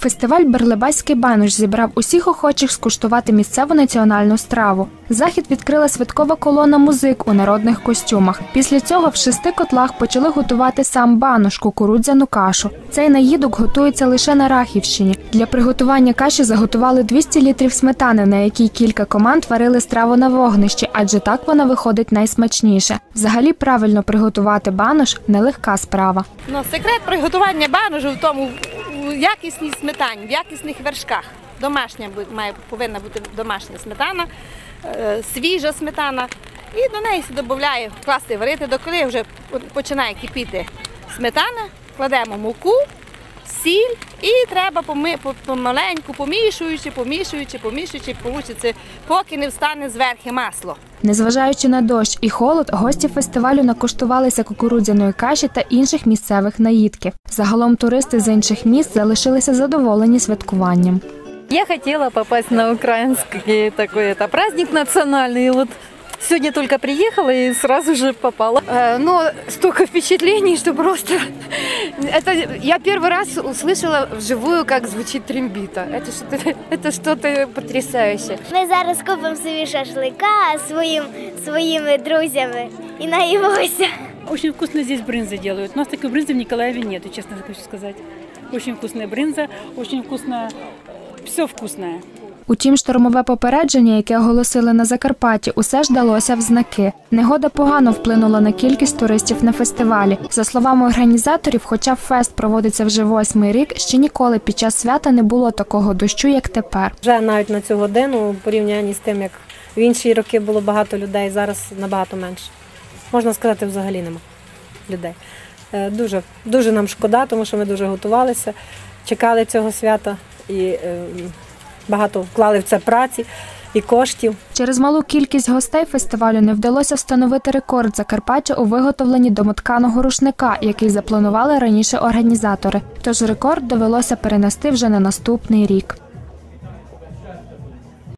Фестиваль Берлебаський банош зібрав усіх охочих скуштувати місцеву національну страву. Захід відкрила святкова колона музик у народних костюмах. Після цього в шести котлах почали готувати сам банош, кукурудзяну кашу. Цей наїдок готується лише на Рахівщині. Для приготування каші заготували 200 літрів сметани, на якій кілька команд варили страву на вогнищі, адже так вона виходить найсмачніше. Взагалі правильно приготувати банош нелегка справа. Ну, секрет приготування баножу в тому в якісній сметані, в якісних вершках. Домашня має повинна бути домашня сметана, е, свіжа сметана. І до неї додає класти варити, до коли вже починає кипіти сметана, кладемо муку, сіль і треба поми- помаленьку, помішуючи, помішуючи, помішуючи, получиться, поки не встане зверхи масло. Незважаючи на дощ і холод, гості фестивалю накуштувалися кукурудзяної каші та інших місцевих наїдків. Загалом туристи з інших міст залишилися задоволені святкуванням. Я хотела попасть на украинский такой это праздник национальный. И вот сегодня только приехала и сразу же попала. Э, Но столько впечатлений, что просто... Это я первый раз услышала вживую, как звучит трембита. Это что-то, это что-то потрясающее. Ми зараз купимо собі шашлика своїм, своїми друзями і наїмося. Очень вкусно здесь брынзы делают. У нас такой брынзы в Николаеве нету, честно хочу сказать. Очень вкусная брынза, очень вкусно, все вкусное. Утім, штормове попередження, яке оголосили на Закарпатті, усе ж далося в знаки. Негода погано вплинула на кількість туристів на фестивалі. За словами організаторів, хоча фест проводиться вже восьмий рік, ще ніколи під час свята не було такого дощу, як тепер. Вже навіть на цю годину, у порівнянні з тим, як в інші роки було багато людей, зараз набагато менше. Можна сказати, взагалі нема людей. Е, Дуже, дуже нам шкода, тому що ми дуже готувалися, чекали цього свята і е, багато вклали в це праці і коштів. Через малу кількість гостей фестивалю не вдалося встановити рекорд Закарпаття у виготовленні домотканого рушника, який запланували раніше організатори. Тож рекорд довелося перенести вже на наступний рік.